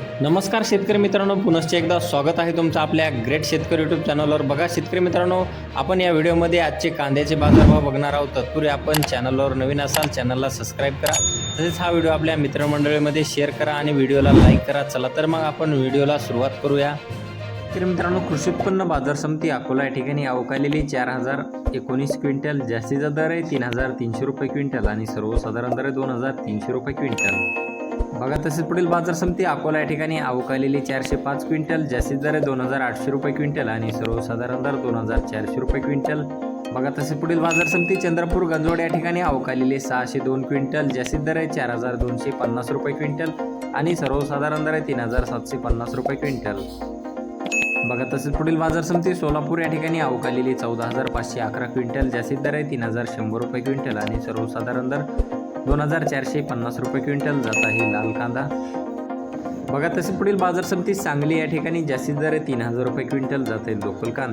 नमस्कार शेतकरी मित्रांनो पुनश्च एकदा स्वागत आहे तुमचं आपल्या ग्रेट शेतकरी यूट्यूब चॅनलवर बघा शेतकरी मित्रांनो आपण या व्हिडिओमध्ये आजचे कांद्याचे बाजारभाव बघणार आहोत. तत्पूर्वी आपण चॅनलवर नवीन असाल चॅनलला सबस्क्राईब करा. तसेच हा व्हिडिओ आपल्या मित्रमंडळीमध्ये शेअर करा आणि व्हिडिओला लाईक करा. चला तर मग आपण व्हिडिओला सुरुवात करूया. शेतकरी मित्रांनो कृषी उत्पन्न बाजार समिती अकोला या ठिकाणी अवकालेली चार हजार एकोणीस क्विंटल. जास्तीचा दर आहे तीन हजार तीनशे रुपये क्विंटल आणि सर्वसाधारण दर आहे दोन हजार तीनशे रुपये क्विंटल. बघा तसेच पुढील बाजार समिती अकोला या ठिकाणी अवकालेली चारशे पाच क्विंटल जास्तीत दर आहे दोन हजार आठशे रुपये क्विंटल आणि सर्वसाधारण दर दोन हजार चारशे रुपये क्विंटल. बघा तसे पुढील बाजार समिती चंद्रपूर गंजवड या ठिकाणी अवकालेली सहाशे दोन क्विंटल जास्तीत दर आहे चार हजार दोनशे पन्नास रुपये क्विंटल आणि सर्वसाधारण दर आहे तीन हजार सातशे पन्नास रुपये क्विंटल. बघा तसेच पुढील बाजार समिती सोलापूर या ठिकाणी अवकालेली चौदा हजार पाचशे अकरा क्विंटल जास्तीत दर आहे तीन हजार शंभर रुपये क्विंटल आणि सर्वसाधारण दर दोन हजार चारशे पन्नास रुपये क्विंटल जात आहे लाल कांदा. बघा तसे पुढील बाजार समिती सांगली या ठिकाणी जास्तीत दर तीन हजार रुपये क्विंटल जात आहे लोकल कांदा.